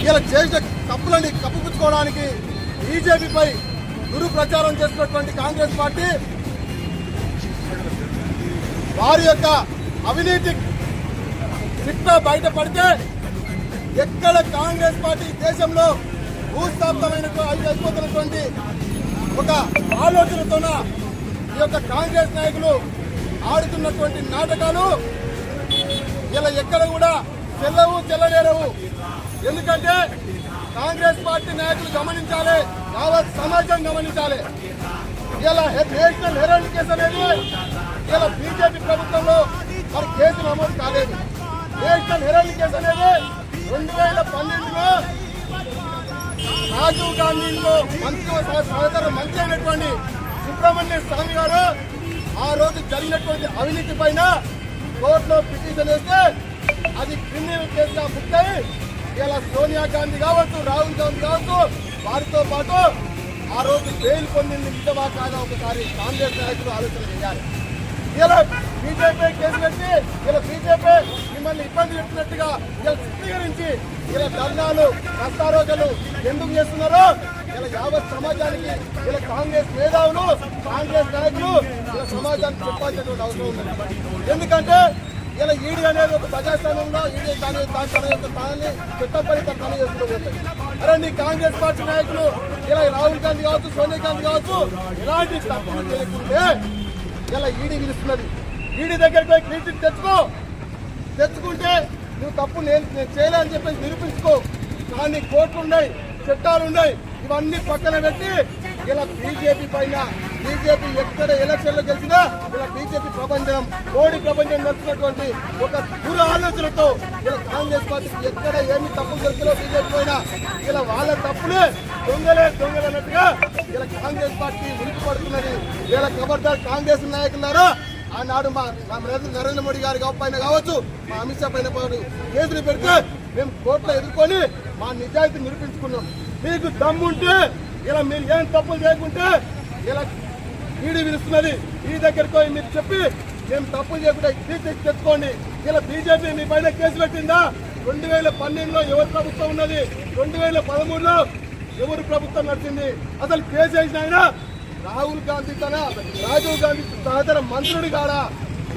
ఇలా చేసిన తప్పులని కప్పుపుచ్చుకోవడానికి బీజేపీపై దురుప్రచారం చేస్తున్నటువంటి కాంగ్రెస్ పార్టీ వారి యొక్క అవినీతి చిట్ట బయటపడితే ఎక్కడ కాంగ్రెస్ పార్టీ దేశంలో భూస్థాపితమైన అయిపోతున్నటువంటి ఒక ఆలోచనతోన ఈ యొక్క కాంగ్రెస్ నాయకులు ఆడుతున్నటువంటి నాటకాలు ఇలా ఎక్కడ కూడా చెల్లవు చెల్లలేరవు. ఎందుకంటే కాంగ్రెస్ పార్టీ నాయకులు గమనించాలి యావత్ సమాజం గమనించాలి. ఇలా నేషనల్ హెరాల్డ్ కేసు అనేది ఇలా బీజేపీ ప్రభుత్వంలో మరి కేసు నమోదు కాలేదు. నేషనల్ హెరాల్డ్ కేసు అనేది రెండు వేల పన్నెండులో రాజీవ్ గాంధీలో మంత్రి సహోదరు మంత్రి అయినటువంటి సుబ్రహ్మణ్య స్వామి గారు ఆ రోజు జరిగినటువంటి అవినీతి పైన కోర్టులో పిటిషన్ వేస్తే అది క్రిమినల్ కేసుగా బుక్ అయి ఇలా సోనియా గాంధీ కావచ్చు రాహుల్ గాంధీ కావచ్చు వారితో పాటు ఆ రోజు బెయిల్ పొందింది నిజమా కాదా ఒకసారి కాంగ్రెస్ నాయకులు ఆలోచన చేయాలి. ఇలా బీజేపీ కేసు పెట్టి ఇలా బీజేపీ మిమ్మల్ని ఇబ్బంది పెట్టినట్టుగా ఇలా చిత్రీకరించి ఇలా ధర్నాలు రస్తారోకలు ఎందుకు చేస్తున్నారో ఇలా యావత్ సమాజానికి ఇలా కాంగ్రెస్ మేధావులు కాంగ్రెస్ నాయకులు ఇలా సమాజానికి చెప్పాల్సినటువంటి అవసరం ఉంది. ఎందుకంటే ఇలా ఈడీ అనేది ఒక ప్రజాస్థానంలో ఈడీ దాని దాని తన యొక్క తాన్ని చట్టపడి తన పని చేసుకుంటూ అరే నీ కాంగ్రెస్ పార్టీ నాయకులు ఇలా రాహుల్ గాంధీ కావచ్చు సోనియా గాంధీ కావచ్చు ఇలాంటి తప్పులు చేయకుంటే ఇలా ఈడీ పిలుస్తున్నది ఈడీ దగ్గరికి పోయి క్లీన్ తెచ్చుకో. తెచ్చుకుంటే నువ్వు తప్పు నేను నేను చేయలేని చెప్పేసి నిరూపించుకో. కానీ కోర్టులు ఉన్నాయి చట్టాలు ఉన్నాయి ఇవన్నీ పక్కన పెట్టి ఇలా బీజేపీ పైన బీజేపీ ఎక్కడ ఎలక్షన్లో గెలిచినా బీజేపీ ప్రపంచం మోడీ ప్రపంచం నడుచుకున్నటువంటి ఒక దూర ఆలోచనతో ఇలా కాంగ్రెస్ పార్టీకి ఎక్కడ ఏమి తప్పులు జరుగుతుందో బీజేపీ పైన ఇలా వాళ్ళ తప్పులే దొంగలే దొంగలు అన్నట్టుగా ఇలా కాంగ్రెస్ పార్టీ ఉనికి పడుతున్నది ఇలా కబర్దార్ కాంగ్రెస్ నాయకులారా ఆనాడు మా మా నరేంద్ర నరేంద్ర మోడీ గారి పైన కావచ్చు మా అమిత్ షా పైన కేసులు పెడితే మేము కోర్టులో ఎదుర్కొని మా నిజాయితీ నిరూపించుకున్నాం. మీకు దమ్ముంటే ఇలా మీరు ఏం తప్పులు చేయకుంటే ఇలా ఈడీ పిలుస్తున్నది ఈ దగ్గరికి పోయి మీరు చెప్పి మేము తప్పులు చేయకుండా తీసి తెచ్చుకోండి. ఇలా బీజేపీ మీ పైన కేసు పెట్టిందా? రెండు వేల పన్నెండులో ఎవరు ప్రభుత్వం ఉన్నది? రెండు వేల పదమూడులో ఎవరు ప్రభుత్వం నడిచింది? అసలు కేసు వేసిన ఆయన రాహుల్ గాంధీ తన రాజీవ్ గాంధీ సహచర మంత్రుడు కాడా?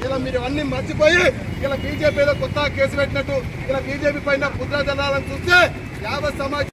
ఇలా మీరు అన్ని మర్చిపోయి ఇలా బీజేపీలో కొత్త కేసు పెట్టినట్టు ఇలా బీజేపీ పైన కుట్ర జనాలను చూస్తే యావత్ సమాజం